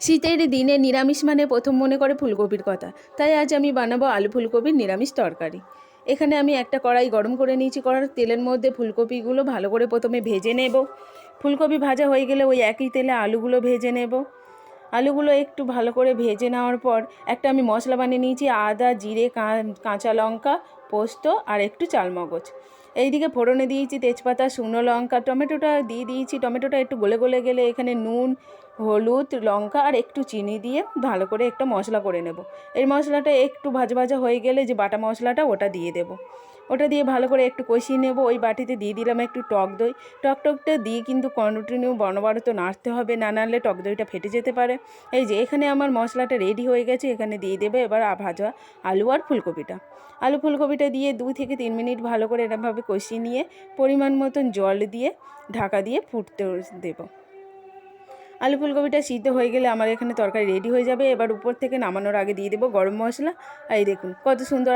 শীতের দিনে নিরামিষ মানে প্রথম মনে করে ফুলকপির কথা। তাই আজ আমি বানাবো আলু ফুলকপির নিরামিষ তরকারি। এখানে আমি একটা কড়াই গরম করে নিয়েছি, কড়ার তেলের মধ্যে ফুলকপিগুলো ভালো করে প্রথমে ভেজে নেব। ফুলকপি ভাজা হয়ে গেলে ওই একই তেলে আলুগুলো ভেজে নেব। আলুগুলো একটু ভালো করে ভেজে নেওয়ার পর একটা আমি মশলা বানিয়ে নিয়েছি, আদা, জিরে কাঁচা লঙ্কা, পোস্ত আর একটু চালমগজ। এইদিকে ফোড়নে দিয়েছি তেজপাতা, শুকনো লঙ্কা, টমেটোটা দিয়ে দিয়েছি। টমেটোটা একটু গলে গলে গেলে এখানে নুন, হলুদ, লঙ্কা আর একটু চিনি দিয়ে ভালো করে একটা মশলা করে নেব। এই মশলাটা একটু ভাজা ভাজা হয়ে গেলে যে বাটা মশলাটা ওটা দিয়ে দেব। ওটা দিয়ে ভালো করে একটু কষিয়ে নেব। ওই বাটিতে দিয়ে দিলাম একটু টক দই। টক টকটা দিয়ে কিন্তু কন্টিনিউ বনবারত নাড়তে হবে। না নাড়লে টক দইটা ফেটে যেতে পারে। এই যে এখানে আমার মশলাটা রেডি হয়ে গেছে। এখানে দিয়ে দেবে এবার ভাজা আলু আর ফুলকপিটা। আলু ফুলকপিটা দিয়ে দুই থেকে তিন মিনিট ভালো করে এরমভাবে কষিয়ে নিয়ে পরিমাণ মতন জল দিয়ে ঢাকা দিয়ে ফুটতে দেব। আলু ফুলকপিটা সিদ্ধ হয়ে গেলে আমার এখানে তরকারি রেডি হয়ে যাবে। এবার উপর থেকে নামানোর আগে দিয়ে দেবো গরম মশলা। আর এই দেখুন, কত সুন্দর